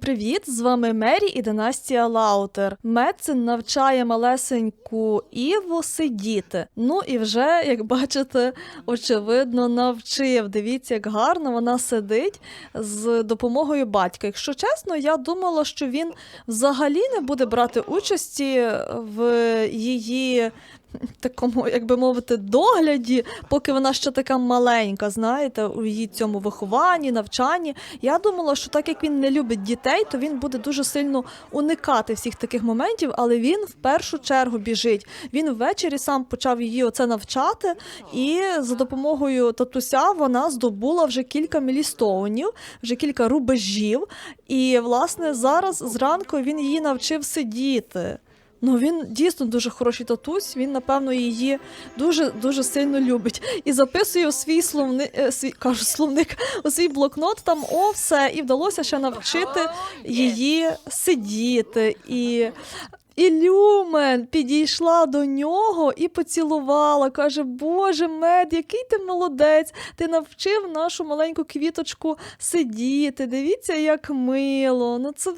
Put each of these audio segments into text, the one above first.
Привіт! З вами Мері і Династія Лаутер. Медцин навчає малесеньку Іву сидіти. Ну і вже, як бачите, очевидно, навчив. Дивіться, як гарно вона сидить з допомогою батька. Якщо чесно, я думала, що він взагалі не буде брати участі в її. Такому, як би мовити, догляді, поки вона ще така маленька, знаєте, у її цьому вихованні, навчанні. Я думала, що так як він не любить дітей, то він буде дуже сильно уникати всіх таких моментів, але він в першу чергу біжить. Він ввечері сам почав її оце навчати, і за допомогою татуся вона здобула вже кілька мілістоунів, вже кілька рубежів. І, власне, зараз зранку він її навчив сидіти. Ну він дійсно дуже хороший татусь. Він напевно її дуже дуже сильно любить і записує у свій словник, свій кажу словник у свій блокнот. Там о, все, і вдалося ще навчити її сидіти. І і Люмен підійшла до нього і поцілувала. Каже: Боже, мед, який ти молодець! Ти навчив нашу маленьку квіточку сидіти. Дивіться, як мило. Ну це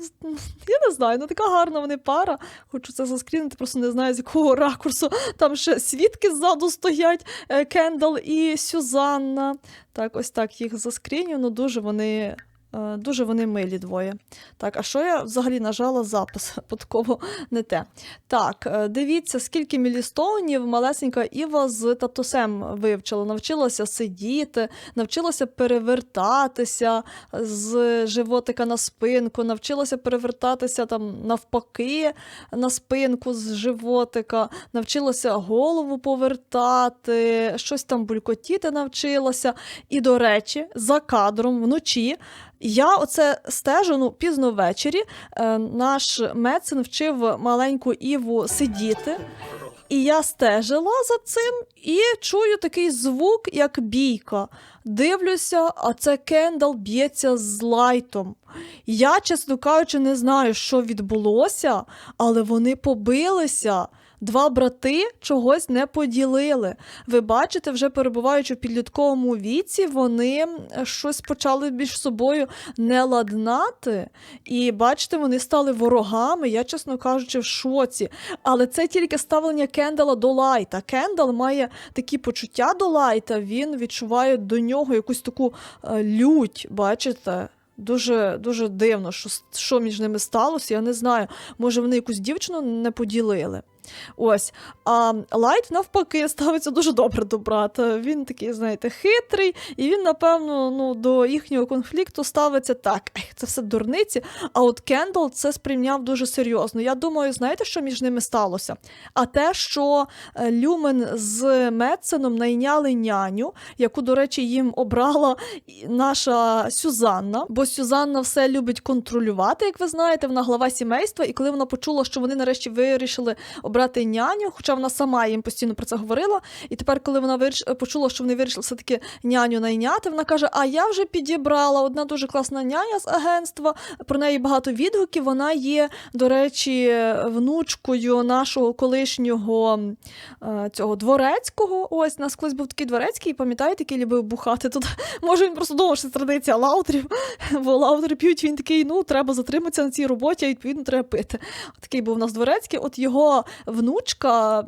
я не знаю, ну така гарна вони пара. Хочу це заскрінити, просто не знаю з якого ракурсу. Там ще свідки ззаду стоять е, Кендал і Сюзанна. Так, ось так їх заскріню. Ну дуже вони. Е, Дуже вони милі двоє. Так, а що я взагалі нажала запис? Подково не те. Так, е, дивіться, скільки мілістоунів малесенька Іва з татусем вивчила. Навчилася сидіти, навчилася перевертатися з животика на спинку, навчилася перевертатися там навпаки на спинку з животика, навчилася голову повертати, щось там булькотіти навчилася. І, до речі, за кадром вночі. Я оце стежу ну, пізно ввечері. Е, наш Мецин вчив маленьку Іву сидіти. І я стежила за цим і чую такий звук, як бійка. Дивлюся, а це Кендал б'ється з лайтом. Я, чесно кажучи, не знаю, що відбулося, але вони побилися. Два брати чогось не поділили. Ви бачите, вже перебуваючи в підлітковому віці, вони щось почали між собою не ладнати. І бачите, вони стали ворогами. Я, чесно кажучи, в шоці. Але це тільки ставлення Кендала до Лайта. Кендал має такі почуття до Лайта, він відчуває до нього якусь таку е, лють, бачите? Дуже дуже дивно, що, що між ними сталося. Я не знаю. Може, вони якусь дівчину не поділили. Ось. А Лайт, навпаки, ставиться дуже добре до брата. Він такий, знаєте, хитрий, і він, напевно, ну, до їхнього конфлікту ставиться так. Це все дурниці. А от Кендл це сприйняв дуже серйозно. Я думаю, знаєте, що між ними сталося? А те, що е, Люмен з Медсеном найняли няню, яку, до речі, їм обрала наша Сюзанна, бо Сюзанна все любить контролювати, як ви знаєте, вона глава сімейства, і коли вона почула, що вони нарешті вирішили обрати няню, хоча вона сама їм постійно про це говорила. І тепер, коли вона виріш... почула, що вони вирішили все-таки няню найняти, вона каже: А я вже підібрала одна дуже класна няня з агентства. Про неї багато відгуків. Вона є, до речі, внучкою нашого колишнього е, цього дворецького. Ось нас колись був такий дворецький, пам'ятаєте, який любив бухати тут. Може, він просто думав, що це традиція лаутерів, бо лаутери п'ють. Він такий, ну треба затриматися на цій роботі, відповідно треба пити. Такий був у нас дворецький. От його внучка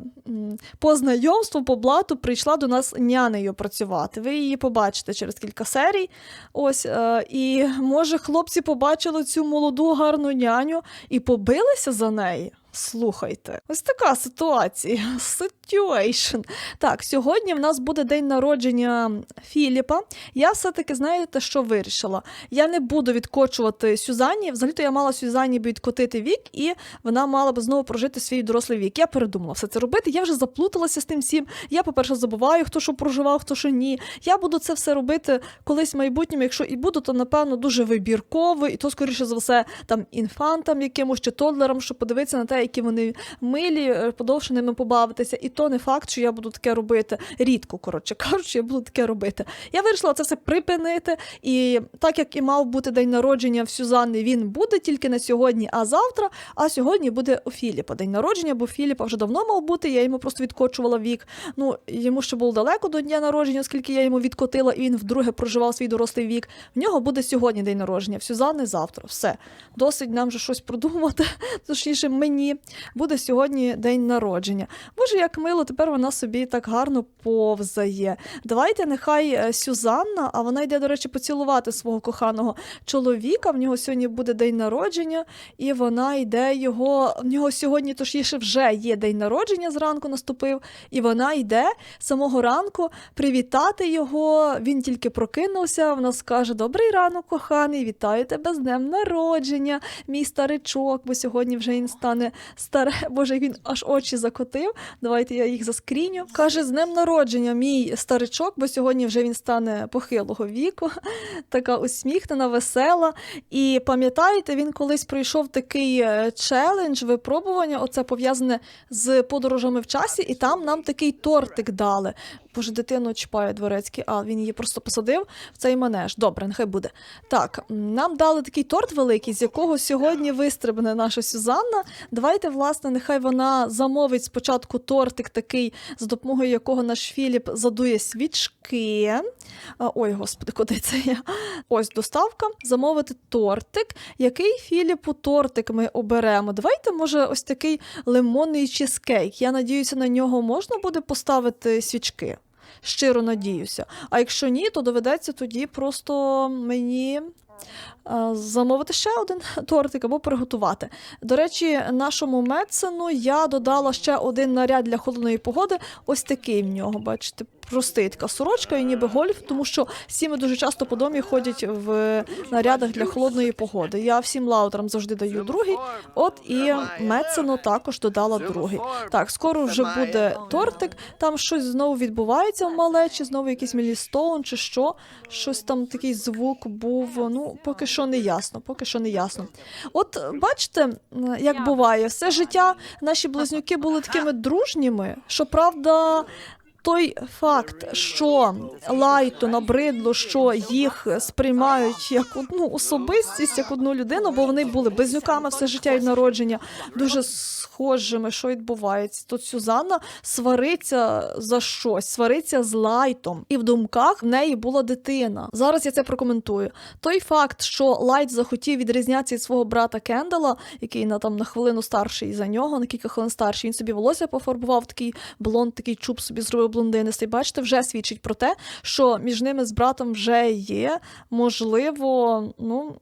по знайомству, по блату прийшла до нас нянею працювати. Ви її побачите через кілька серій. Ось, е, І може хлопці побачили цю молоду гарну няню і побилися за неї. Слухайте, ось така ситуація. Situation. Так, сьогодні в нас буде день народження Філіпа. Я все-таки, знаєте, що вирішила? Я не буду відкочувати Сюзанні. Взагалі-то я мала Сюзанні би відкотити вік, і вона мала б знову прожити свій дорослий вік. Я передумала все це робити. Я вже заплуталася з тим всім. Я, по-перше, забуваю, хто що проживав, хто що ні. Я буду це все робити колись в майбутньому. Якщо і буду, то напевно дуже вибірково, і то, скоріше за все, там інфантам якимось чи тодлерам, щоб подивитися на те, які вони милі, е, подовше ними побавитися. І то не факт, що я буду таке робити рідко, коротше кажучи, я буду таке робити. Я вирішила це все припинити. І так як і мав бути день народження в Сюзанни, він буде тільки не сьогодні, а завтра. А сьогодні буде у Філіпа день народження, бо Філіпа вже давно мав бути. Я йому просто відкочувала вік. Ну йому ще було далеко до дня народження, оскільки я йому відкотила, і він вдруге проживав свій дорослий вік. В нього буде сьогодні день народження, в Сюзанни завтра. Все. Досить нам вже щось продумати. Точніше, мені буде сьогодні день народження. Боже, як мило, тепер вона собі так гарно повзає. Давайте, нехай е, Сюзанна, а вона йде, до речі, поцілувати свого коханого чоловіка. В нього сьогодні буде день народження, і вона йде його. В нього сьогодні, точніше, вже є день народження зранку наступив, і вона йде самого ранку привітати його. Він тільки прокинувся. Вона скаже: Добрий ранок, коханий, вітаю тебе з днем народження, мій старичок, бо сьогодні вже він стане старе. Боже, він аж очі закотив. Давайте я їх заскріню. Каже, з днем народження, мій старичок, бо сьогодні вже він стане похилого віку, така усміхнена, весела. І пам'ятаєте, він колись пройшов такий е, челендж, випробування. Оце пов'язане з подорожами в часі, і там нам такий тортик дали. Боже, дитину чіпає дворецький, а він її просто посадив в цей манеж. Добре, нехай буде. Так, нам дали такий торт великий, з якого сьогодні вистрибне наша Сюзанна. Давайте, власне, нехай вона замовить спочатку тортик такий, за допомогою якого наш Філіп задує свічки. Ой, господи, куди це я? Ось доставка. Замовити тортик. Який Філіпу тортик ми оберемо? Давайте, може, ось такий лимонний чизкейк. Я надіюся, на нього можна буде поставити свічки. Щиро надіюся. А якщо ні, то доведеться тоді просто мені. е, Замовити ще один тортик або приготувати. До речі, нашому медсину я додала ще один наряд для холодної погоди. Ось такий в нього, бачите, простий така сорочка і ніби гольф, тому що сіми дуже часто по домі ходять в нарядах для холодної погоди. Я всім лаутерам завжди даю другий. От і медсину також додала другий. Так, скоро вже буде тортик. Там щось знову відбувається в малечі, знову якийсь мілістоун чи що. Щось там такий звук був. Ну, поки що не ясно. Поки що не ясно. От бачите, як буває, все життя наші близнюки були такими дружніми, що правда. Той факт, що лайту набридло, що їх сприймають як одну особистість, як одну людину, бо вони були близнюками все життя і народження, дуже схожими, що відбувається. Тут Сюзанна свариться за щось, свариться з лайтом, і в думках в неї була дитина. Зараз я це прокоментую. Той факт, що Лайт захотів відрізнятися від свого брата Кендала, який на там на хвилину старший за нього, на кілька хвилин старший, він собі волосся пофарбував, такий блонд, такий чуб собі зробив блондинистий. Бачите, вже свідчить про те, що між ними з братом вже є, можливо, ну,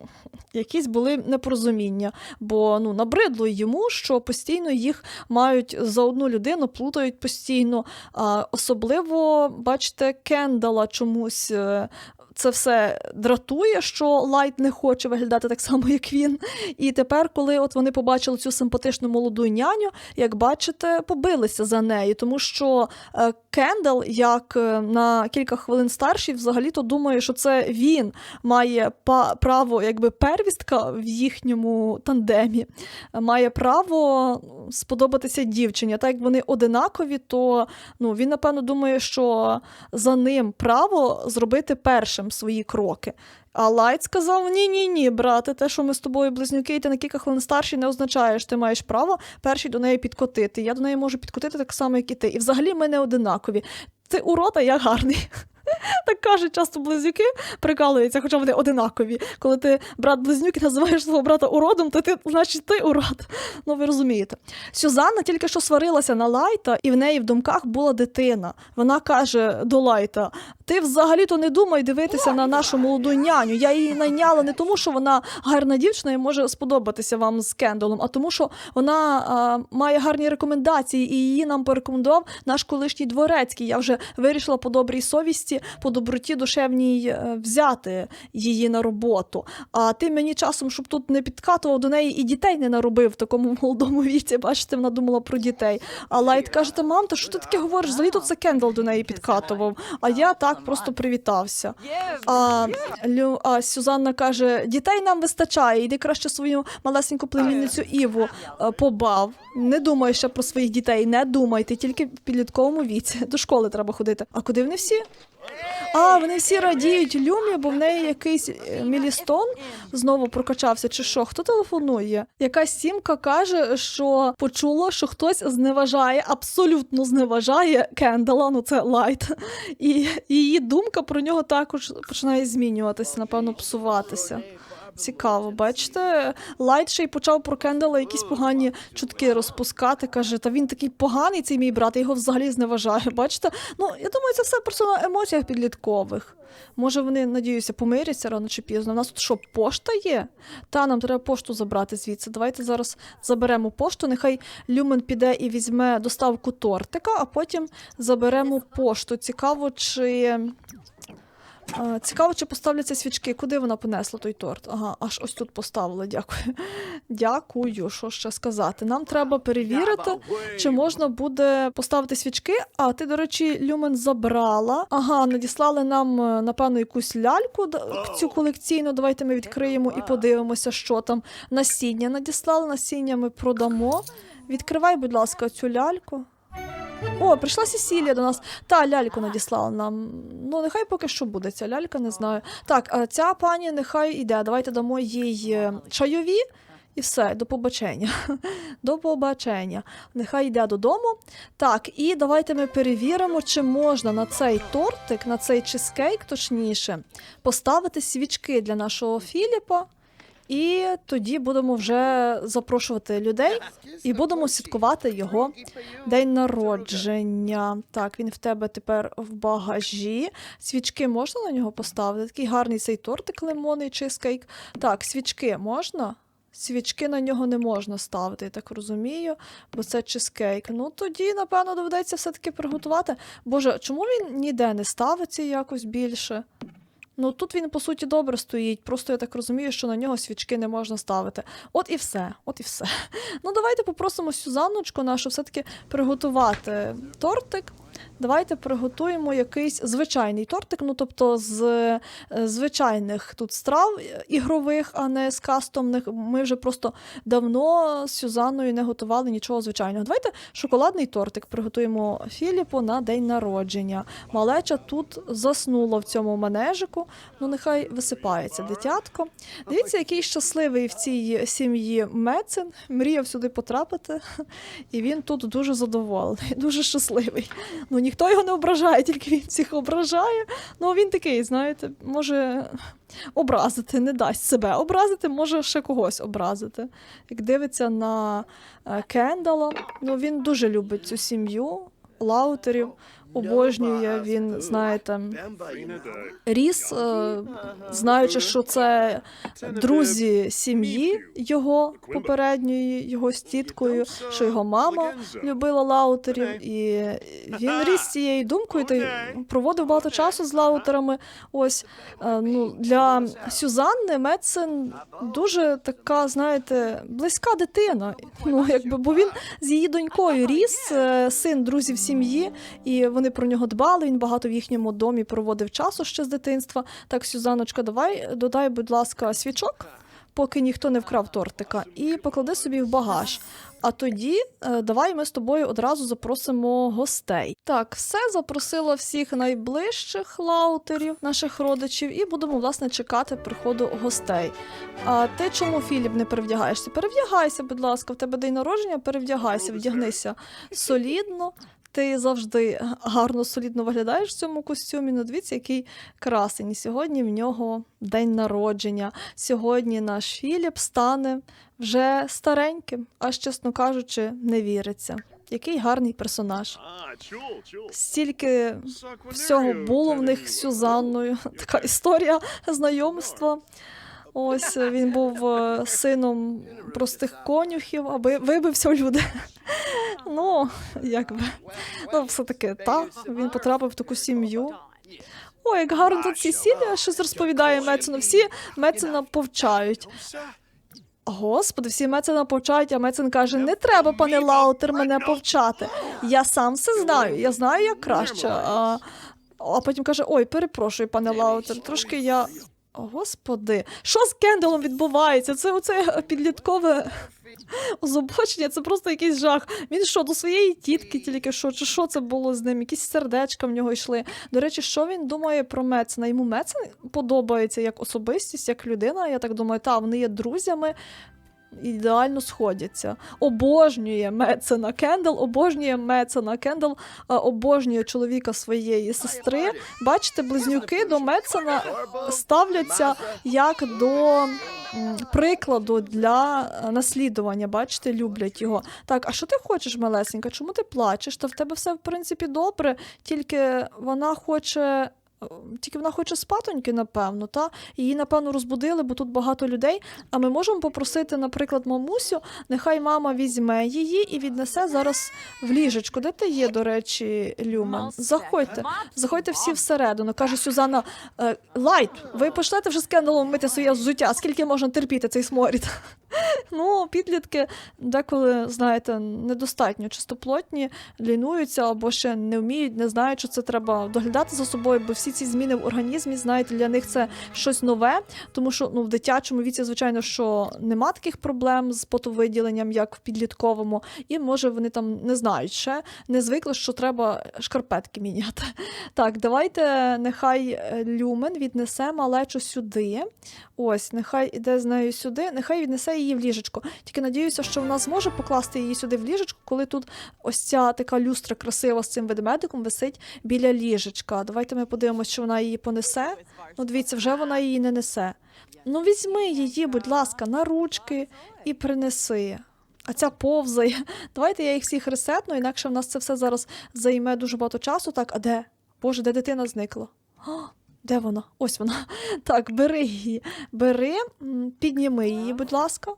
якісь були непорозуміння. Бо ну, набридло йому, що постійно їх мають за одну людину, плутають постійно. А, особливо, бачите, Кендала чомусь. Це все дратує, що Лайт не хоче виглядати так само, як він. І тепер, коли от вони побачили цю симпатичну молоду няню, як бачите, побилися за нею, тому що е, Кендал, як е, на кілька хвилин старший, взагалі-то думає, що це він має право, якби первістка в їхньому тандемі, має право сподобатися дівчині. Так як вони одинакові, то ну, він, напевно, думає, що за ним право зробити першим свої кроки. А Лайт сказав: ні, ні, брате, те, що ми з тобою близнюки, і ти на кілька хвилин старший, не означає, що ти маєш право перший до неї підкотити. Я до неї можу підкотити так само, як і ти. І взагалі ми не одинакові. Ти урод, а я гарний. Так кажуть часто близнюки прикалуються, хоча вони одинакові. Коли ти брат близнюк і називаєш свого брата уродом, то ти, значить, ти урод. Ну, ви розумієте. Сюзанна тільки що сварилася на Лайта, і в неї в думках була дитина. Вона каже до Лайта: ти взагалі-то не думай дивитися на нашу молоду няню. Я її найняла не тому, що вона гарна дівчина і може сподобатися вам з Кендалом, а тому, що вона а, має гарні рекомендації, і її нам порекомендував наш колишній дворецький. Я вже вирішила по добрій совісті по доброті душевній е, взяти її на роботу. А ти мені часом, щоб тут не підкатував до неї і дітей не наробив в такому молодому віці. Бачите, вона думала про дітей. А Лайт каже: та мам, та що ти таке говориш? Взагалі тут це Кендал до неї підкатував. А я так просто привітався. А, Лю, а Сюзанна каже: дітей нам вистачає, іди краще свою малесеньку племінницю Іву е, побав. Не думай ще про своїх дітей, не думай, ти тільки в підлітковому віці. До школи треба ходити. А куди вони всі? А, вони всі радіють Люмі, бо в неї якийсь е, мілістон знову прокачався, чи що? Хто телефонує? Якась сімка каже, що почула, що хтось зневажає, абсолютно зневажає Кендала, ну це лайт. І її думка про нього також починає змінюватися, напевно, псуватися. Цікаво, бачите, Лайт ще й почав про Кендала якісь погані чутки розпускати. Каже, та він такий поганий, цей мій брат, я його взагалі зневажаю. Бачите? Ну, я думаю, це все просто на емоціях підліткових. Може, вони, надіюся, помиряться рано чи пізно. У нас тут що, пошта є? Та, нам треба пошту забрати звідси. Давайте зараз заберемо пошту. Нехай Люмен піде і візьме доставку тортика, а потім заберемо пошту. Цікаво, чи. Цікаво, чи поставляться свічки. Куди вона понесла той торт? Ага, аж ось тут поставила. Дякую. Дякую. Що ще сказати? Нам треба перевірити, чи можна буде поставити свічки. А ти, до речі, Люмен забрала. Ага, надіслали нам, е, напевно, якусь ляльку цю колекційну. Давайте ми відкриємо і подивимося, що там. Насіння надіслали, насіння ми продамо. Відкривай, будь ласка, цю ляльку. О, прийшла Сесілія до нас. Та ляльку надіслала нам. Ну, нехай поки що буде ця лялька, не знаю. Так, ця пані нехай іде. Давайте дамо їй е, чайові. І все, до побачення. До побачення. Нехай йде додому. Так, і давайте ми перевіримо, чи можна на цей тортик, на цей чизкейк, точніше, поставити свічки для нашого Філіпа. І тоді будемо вже запрошувати людей і будемо святкувати його день народження. Так, він в тебе тепер в багажі. Свічки можна на нього поставити? Такий гарний цей тортик лимонний чизкейк. Так, свічки можна? Свічки на нього не можна ставити, я так розумію, бо це чизкейк. Ну тоді, напевно, доведеться все-таки приготувати. Боже, чому він ніде не ставиться якось більше? Ну тут він по суті добре стоїть. Просто я так розумію, що на нього свічки не можна ставити. От і все, от і все. Ну давайте попросимо Сюзанночку нашу все-таки приготувати тортик. Давайте приготуємо якийсь звичайний тортик, ну тобто з е, звичайних тут страв ігрових, а не з кастомних. Ми вже просто давно з Сюзанною не готували нічого звичайного. Давайте шоколадний тортик приготуємо Філіпу на день народження. Малеча тут заснула в цьому манежику. Ну нехай висипається дитятко. Дивіться, який щасливий в цій сім'ї Мецин. Мріяв сюди потрапити, і він тут дуже задоволений, дуже щасливий. Ну ніхто його не ображає, тільки він всіх ображає. Ну він такий, знаєте, може образити, не дасть себе образити, може ще когось образити. Як дивиться на е, Кендала, ну він дуже любить цю сім'ю, лаутерів. Обожнює він, знаєте, ріс, е, знаючи, що це друзі сім'ї його попередньої, його з тіткою, що його мама любила лаутерів, і він ріс з цією думкою та проводив багато часу з лаутерами. Ось е, ну для Сюзанни Медсен дуже така, знаєте, близька дитина. Ну якби бо він з її донькою ріс, е, син друзів сім'ї, і вони про нього дбали. Він багато в їхньому домі проводив часу ще з дитинства. Так, Сюзаночка, давай додай, будь ласка, свічок, поки ніхто не вкрав тортика, і поклади собі в багаж. А тоді е, давай ми з тобою одразу запросимо гостей. Так, все запросила всіх найближчих лаутерів, наших родичів, і будемо власне чекати приходу гостей. А ти чому, Філіп, не перевдягаєшся? Перевдягайся, будь ласка, в тебе день народження, перевдягайся, вдягнися солідно. Ти завжди гарно солідно виглядаєш в цьому костюмі. Ну, дивіться, який красень. І Сьогодні в нього день народження. Сьогодні наш Філіп стане вже стареньким, аж чесно кажучи, не віриться. Який гарний персонаж. Стільки всього було в них з Сюзанною. Така історія знайомства. Ось е, він був е, сином простих конюхів, аби вибився в люди. Ну, як би. Ну, все-таки, так, він потрапив в таку сім'ю. Ой, як гарно тут Сесілія щось розповідає Мецену. Всі Мецена повчають. Господи, всі Мецена повчають, а Мецен каже: не треба, пане Лаутер, мене повчати. Я сам все знаю, я знаю, як краще. А потім каже: Ой, перепрошую, пане Лаутер, трошки я. Господи, що з Кенделом відбувається? Це оце підліткове озобочення, це просто якийсь жах. Він що, до своєї тітки тільки що, чи що це було з ним? Якісь сердечка в нього йшли. До речі, що він думає про Мецена? Йому Мецен подобається як особистість, як людина. Я так думаю, та вони є друзями. Ідеально сходяться. Обожнює Мецена. Кендал обожнює Мецена. Кендал обожнює чоловіка своєї сестри. Бачите, близнюки до Мецена ставляться як до прикладу для е, наслідування. Бачите, люблять його. Так, а що ти хочеш, малесенька? Чому ти плачеш? Та в тебе все в принципі добре, тільки вона хоче. Тільки вона хоче спатоньки, напевно, та її, напевно, розбудили, бо тут багато людей. А ми можемо попросити, наприклад, мамусю, нехай мама візьме її і віднесе зараз в ліжечко. Де ти є, до речі, Люмен? Заходьте. Заходьте всі всередину. Каже Сюзанна, «Е, Лайт, ви пошлете вже з мити своє взуття. Скільки можна терпіти цей сморід? Ну, підлітки деколи, знаєте, недостатньо чистоплотні, лінуються або ще не вміють, не знають, що це треба доглядати за собою, бо всі ці зміни в організмі, знаєте, для них це щось нове, тому що ну, в дитячому віці, звичайно, що нема таких проблем з потовиділенням, як в підлітковому, і може вони там не знають ще, не звикли, що треба шкарпетки міняти. Так, давайте нехай е, Люмен віднесе малечу сюди. Ось, нехай іде з нею сюди, нехай віднесе її в ліжечко. Тільки надіюся, що вона зможе покласти її сюди в ліжечко, коли тут ось ця така люстра красива з цим ведмедиком висить біля ліжечка. Давайте ми подивимося, чи вона її понесе. Ну, дивіться, вже вона її не несе. Ну, візьми її, будь ласка, на ручки і принеси. А ця повзає. Давайте я їх всіх ресетну, інакше в нас це все зараз займе дуже багато часу. Так, а де? Боже, де дитина зникла? Де вона? Ось вона. Так, бери її. Бери, підніми її, будь ласка.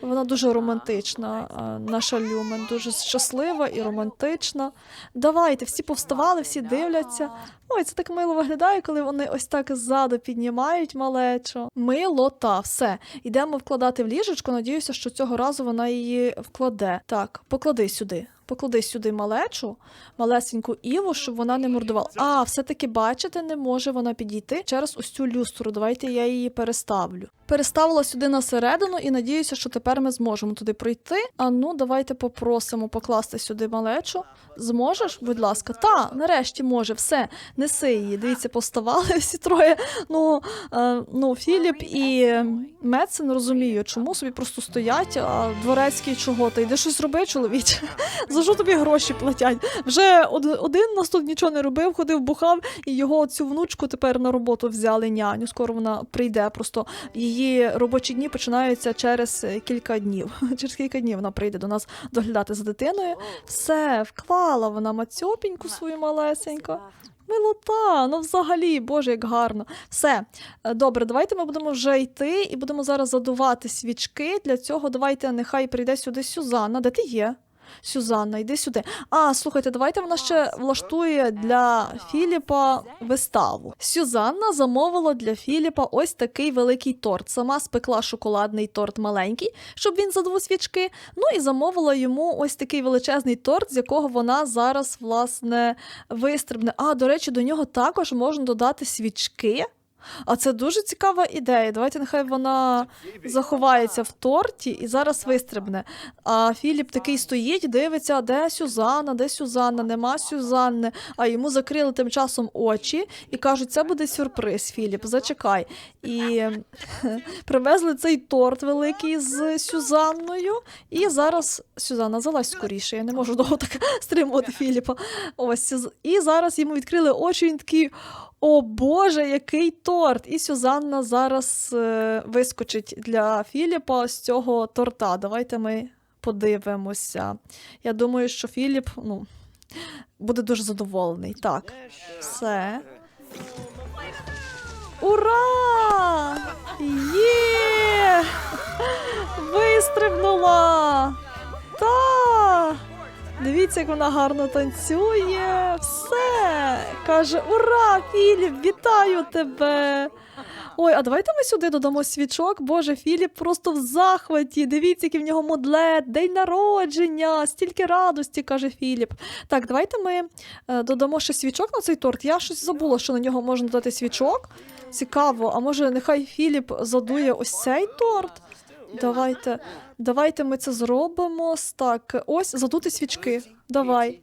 Вона дуже романтична, наша Люмен, дуже щаслива і романтична. Давайте, всі повставали, всі дивляться. Ой, це так мило виглядає, коли вони ось так ззаду піднімають малечу. Милота, все. Йдемо вкладати в ліжечко. Надіюся, що цього разу вона її вкладе. Так, поклади сюди. Поклади сюди малечу, малесеньку Іву, щоб вона не мордувала. А, все-таки бачите, не може вона підійти через ось цю люстру. Давайте я її переставлю. Переставила сюди на середину і надіюся, що тепер ми зможемо туди пройти. А ну, давайте попросимо покласти сюди малечу. Зможеш, будь ласка, та нарешті може, все, неси її. Дивіться, поставали всі троє. Ну, е, ну Філіп і Мецен розумію, чому собі просто стоять, а дворецький чого? Та йди щось роби, чоловіче. За що тобі гроші платять? Вже один нас тут нічого не робив, ходив, бухав, і його цю внучку тепер на роботу взяли няню. Скоро вона прийде. Просто її робочі дні починаються через кілька днів. Через кілька днів вона прийде до нас доглядати за дитиною. Все, вклала вона мацьопіньку свою малесеньку. Милота, ну взагалі, боже, як гарно. Все, е, добре, давайте ми будемо вже йти і будемо зараз задувати свічки. Для цього давайте нехай прийде сюди Сюзанна. Де ти є? Сюзанна, йди сюди. А, слухайте, давайте вона ще влаштує для Філіпа виставу. Сюзанна замовила для Філіпа ось такий великий торт. Сама спекла шоколадний торт маленький, щоб він задував свічки. Ну і замовила йому ось такий величезний торт, з якого вона зараз, власне, вистрибне. А, до речі, до нього також можна додати свічки. А це дуже цікава ідея. Давайте нехай вона заховається в торті і зараз вистрибне. А Філіп такий стоїть, дивиться, де Сюзанна, де Сюзанна, нема Сюзанни. А йому закрили тим часом очі і кажуть, це буде сюрприз, Філіп, зачекай. І привезли цей торт великий з Сюзанною. І зараз Сюзанна, залазь скоріше, я не можу довго так стримувати Філіпа. Ось і зараз йому відкрили очі. Він такий. О Боже, який торт! І Сюзанна зараз е, вискочить для Філіпа з цього торта. Давайте ми подивимося. Я думаю, що Філіп ну, буде дуже задоволений. Так, все. Ура! Є! Вистрибнула! Та! Дивіться, як вона гарно танцює. Все! Каже: Ура, Філіп, вітаю тебе! Ой, а давайте ми сюди додамо свічок. Боже, Філіп просто в захваті. Дивіться, який в нього модлет, день народження, стільки радості, каже Філіп. Так, давайте ми е, додамо ще свічок на цей торт. Я щось забула, що на нього можна додати свічок. Цікаво, а може нехай Філіп задує ось цей торт? Давайте, давайте ми це зробимо. Так, ось задути свічки. Давай.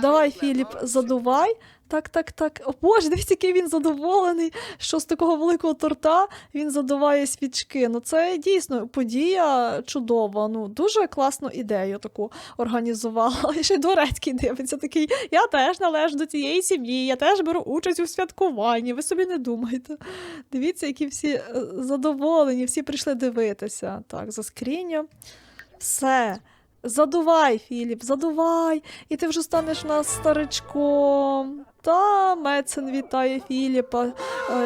Давай, Філіп, задувай. Так, так, так. О Боже, дивіться, який він задоволений, що з такого великого торта він задуває свічки. Ну це дійсно подія чудова. Ну дуже класну ідею таку організувала. І ще й дворецький дивиться такий. Я теж належу до цієї сім'ї, я теж беру участь у святкуванні. Ви собі не думайте. Дивіться, які всі е, задоволені, всі прийшли дивитися. Так, за скріню. Все. Задувай, Філіп, задувай, і ти вже станеш нас старичком. Та Мецен вітає Філіпа, е,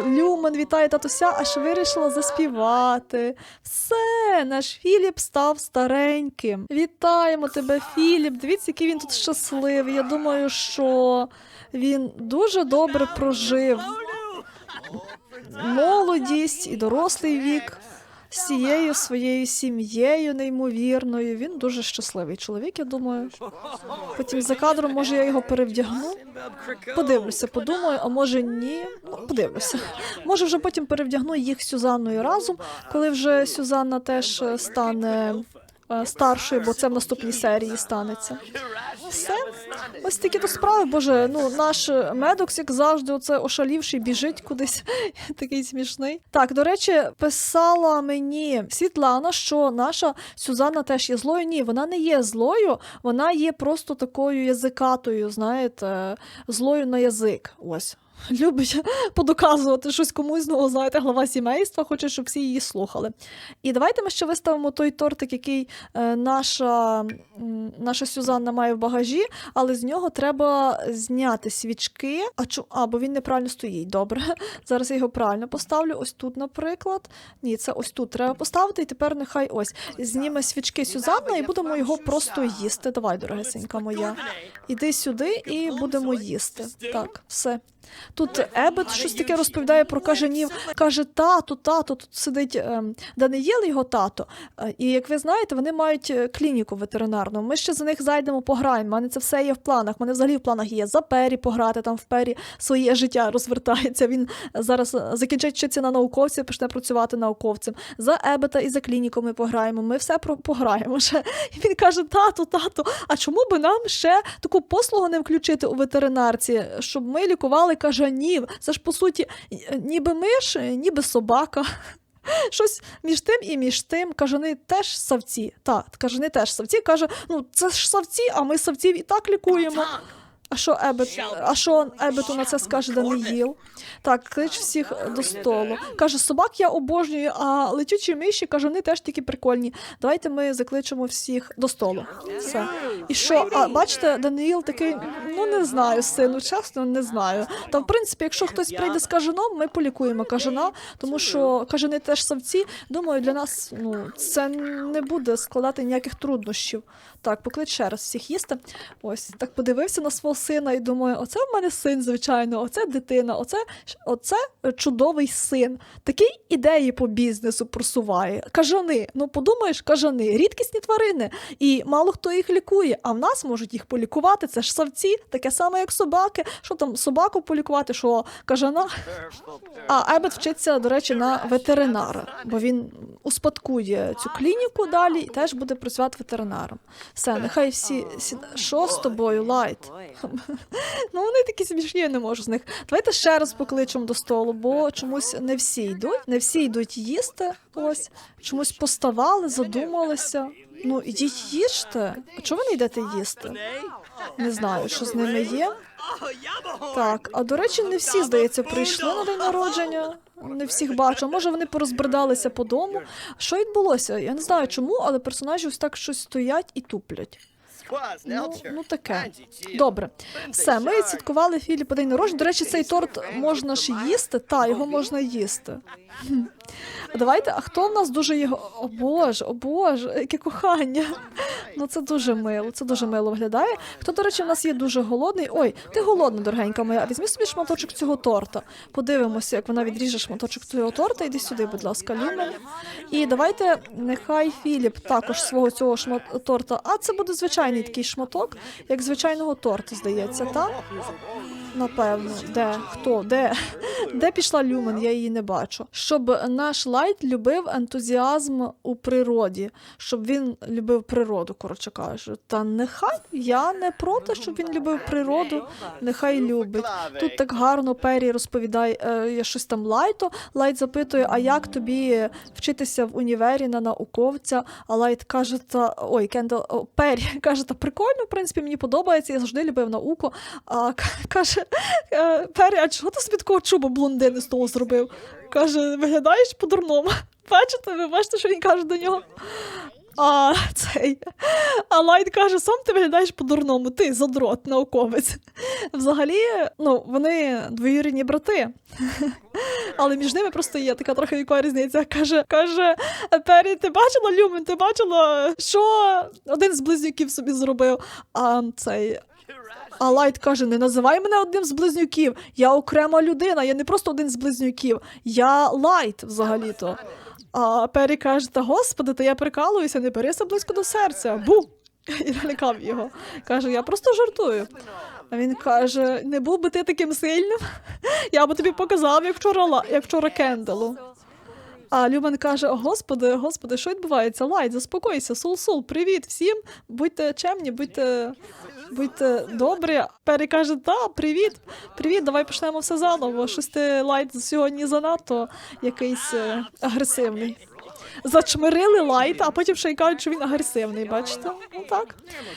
Люмен вітає татуся, аж вирішила заспівати. Все, наш Філіп став стареньким. Вітаємо тебе, Філіп. Дивіться, який він тут щасливий. Я думаю, що він дуже добре прожив молодість і дорослий вік з цією своєю сім'єю неймовірною. Він дуже щасливий чоловік, я думаю. Потім за кадром, може, я його перевдягну. Подивлюся, подумаю, а може ні. Ну, подивлюся. Може, вже потім перевдягну їх Сюзанною разом, коли вже Сюзанна теж е, стане старшою, бо це в наступній серії станеться. Все. Ось такі то справи, боже, ну наш медокс, як завжди, оце ошалівший, біжить кудись, такий смішний. Так, до речі, писала мені Світлана, що наша Сюзанна теж є злою. Ні, вона не є злою, вона є просто такою язикатою, знаєте, злою на язик. Ось. Любить подоказувати щось комусь, знову знаєте, глава сімейства, хоче, щоб всі її слухали. І давайте ми ще виставимо той тортик, який е, наша, наша Сюзанна має в багажі, але з нього треба зняти свічки. А, чу, а бо він неправильно стоїть. Добре. Зараз я його правильно поставлю. Ось тут, наприклад. Ні, це ось тут треба поставити, і тепер нехай ось зніме свічки Сюзанна, і будемо його просто їсти. Давай, дорогесенька моя. Іди сюди і будемо їсти. Так, все. Тут Ебет щось таке розповідає про кажанів. Каже, тато, тато, тут сидить ем, Даниїл, його тато. Е, І як ви знаєте, вони мають е, клініку ветеринарну. Ми ще за них зайдемо, пограємо. У мене це все є в планах. У мене взагалі в планах є за пері пограти, там в пері своє життя розвертається. Він зараз е, закінчить вчитися на науковця, почне працювати науковцем. За Ебета і за клініку ми пограємо. Ми все про пограємо. Ще. І він каже: тато, тато, а чому би нам ще таку послугу не включити у ветеринарці, щоб ми лікували кажанів? Це ж по суті е, ніби миш, е, ніби собака. Щось між тим і між тим. Кажани теж савці. Так, кажани теж савці. Каже, ну це ж савці, а ми савців і так лікуємо. А що Ебет, а що Ебету на це скаже Даниїл? Так, клич всіх до столу. Каже, собак я обожнюю, а летючі миші, каже, вони теж такі прикольні. Давайте ми закличемо всіх до столу. Все. І що, а бачите, Даниїл такий, ну не знаю, сину, чесно, не знаю. Та в принципі, якщо хтось прийде з кажаном, ми полікуємо кажана, тому що кажани теж савці. Думаю, для нас ну це не буде складати ніяких труднощів. Так, поклич ще раз всіх їсти. Ось так подивився на свого сина і думаю, оце в мене син, звичайно, оце дитина, оце, оце чудовий син. Такі ідеї по бізнесу просуває. Кажани, ну подумаєш, кажани, рідкісні тварини, і мало хто їх лікує, а в нас можуть їх полікувати. Це ж савці, таке саме, як собаки. Що там собаку полікувати, що кажана? А Ебет вчиться, до речі, на ветеринара, бо він успадкує цю клініку далі і теж буде працювати ветеринаром. Все, нехай всі сіда... Що з тобою, Лайт? Ну вони такі смішні, я не можу з них. Давайте ще раз покличемо до столу, бо чомусь не всі йдуть, не всі йдуть їсти. Ось чомусь поставали, задумалися. Ну ідіть їжте. А чого ви не йдете їсти? Не знаю, що з ними є. Так, а до речі, не всі, здається, прийшли на день народження. Не всіх бачу. Може, вони порозбридалися по дому. Що відбулося? Я не знаю чому, але персонажі ось так щось стоять і туплять. Ну, ну таке. Добре. Все, ми відсвяткували Філіпа день народження. До речі, цей торт можна ж їсти. Та, його можна їсти. Давайте, а хто в нас дуже його. О Боже, о Боже, яке кохання. Ну це дуже мило, це дуже мило виглядає. Хто, до речі, в нас є дуже голодний. Ой, ти голодна, дорогенька моя. Візьми собі шматочок цього торта. Подивимося, як вона відріже шматочок цього торта. Іди сюди, будь ласка, Люмен. І давайте, нехай Філіп також свого цього шмат... торта. А це буде звичайний такий шматок, як звичайного торта, здається, так? Напевно, де? Хто? Де? Де пішла Люмен? Я її не бачу. Щоб наш лайт любив ентузіазм у природі, щоб він любив природу, коротше кажучи. Та нехай я не проти, щоб він любив природу, нехай любить. Тут так гарно Пері розповідає е, щось там лайту. Лайт запитує, а як тобі вчитися в універі на науковця? А Лайт каже, та ой, Кендал, Пері каже, та прикольно, в принципі, мені подобається, я завжди любив науку. А каже, Пері, а чого ти собі такого чуба блондини з того зробив? Каже, виглядаєш по-дурному. Bачите, ви бачите, що він каже до нього? А цей. А Лайт каже, сам ти виглядаєш по-дурному, ти задрот, науковець. Взагалі, ну, вони двоюрідні брати. Але між ними просто є така трохи вікова різниця. Каже, каже, Пері, ти бачила Люмен, ти бачила, що один з близнюків собі зробив. А цей. А Лайт каже: не називай мене одним з близнюків. Я окрема людина, я не просто один з близнюків. Я Лайт взагалі-то. А Пері каже: Та господи, та я прикалуюся, не берися близько до серця. Бу! І налякав його. Каже, я просто жартую. А він каже: не був би ти таким сильним, я би тобі показав, як вчора, як вчора Кенделу. А Люмен каже: господи, господи, що відбувається? Лайт, заспокойся, сул-сул, привіт всім. Будьте чемні, будьте, будьте добрі. Пері каже: Та, привіт, привіт, давай почнемо все заново. Щось лайт сьогодні занадто якийсь е, агресивний. Зачмирили лайт, а потім ще й кажуть, що він агресивний. Бачите? Ну так.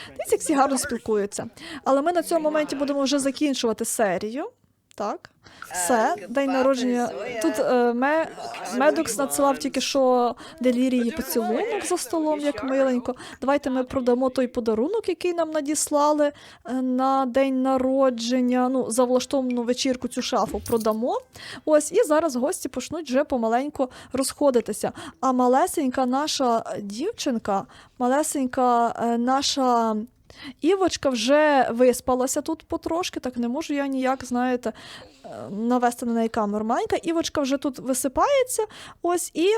Дивіться, як всі гарно спілкуються. Але ми на цьому моменті будемо вже закінчувати серію. Так. Все, день народження. Тут е, ме, Медокс надсилав тільки що делірії поцілунок за столом, як миленько. Давайте ми продамо той подарунок, який нам надіслали е, на день народження. Ну, за влаштовану вечірку цю шафу продамо. Ось, і зараз гості почнуть вже помаленьку розходитися. А малесенька наша дівчинка, малесенька е, наша. Івочка вже виспалася тут потрошки, так не можу я ніяк, знаєте, е, навести на неї камеру. Маленька Івочка вже тут висипається. Ось, і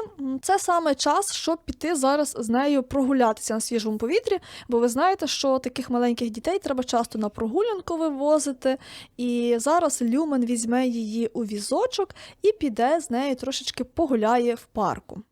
це саме час, щоб піти зараз з нею прогулятися на свіжому повітрі. Бо ви знаєте, що таких маленьких дітей треба часто на прогулянку вивозити. І зараз Люмен візьме її у візочок і піде з нею трошечки погуляє в парку.